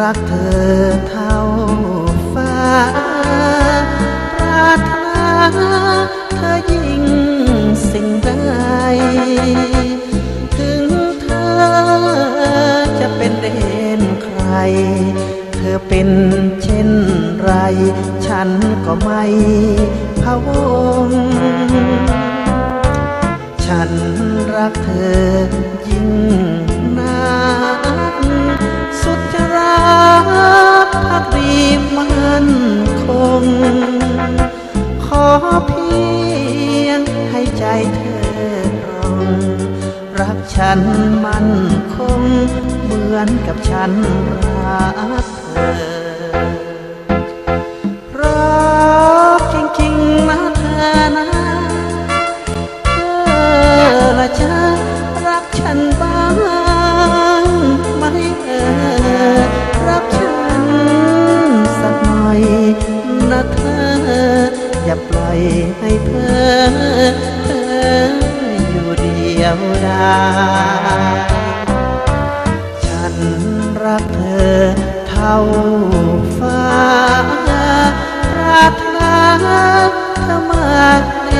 รักเธอเท่าฟ้าปรารถนาเธอยิ่งสิ่งใด ถึงเธอจะเป็นเด่นใคร เธอเป็นเช่นไร ฉันก็ไม่พะวง ฉันรักเธอยิ่ง เธอตรง รักฉันมันคง เหมือนกับฉันรักเธอ รักจริงๆนะเธอนะเธอละจะรักฉันบ้างไหมเออรักฉันสักหน่อยนะเธออย่าปล่อยให้เธอ ดียวดายฉันรักเธอเท่าฟ้าปรารถนาเธอมาแน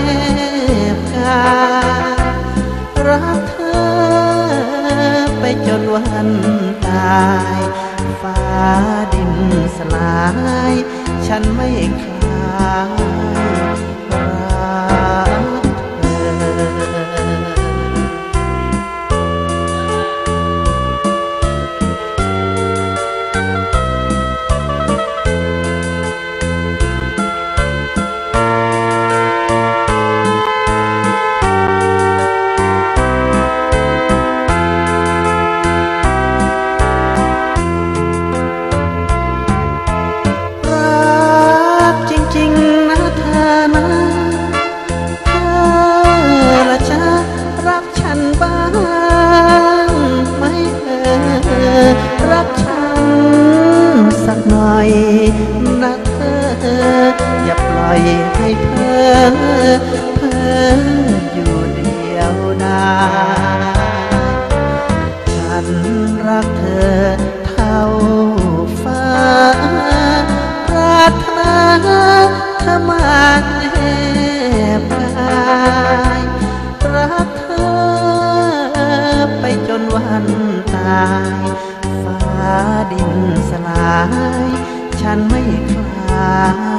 บกายรักเธอไปจนวันตายฟ้าดินสลาย ฉันไม่คลาย นะเธอ อย่าปล่อยให้เพ้อเพ้ออยู่เดียวดายฉันรักเธอเท่าฟ้าปรารถนาเธอมาแนบกายรักเธอไปจนวันตายฟ้าดินสลาย ฉันไม่คลา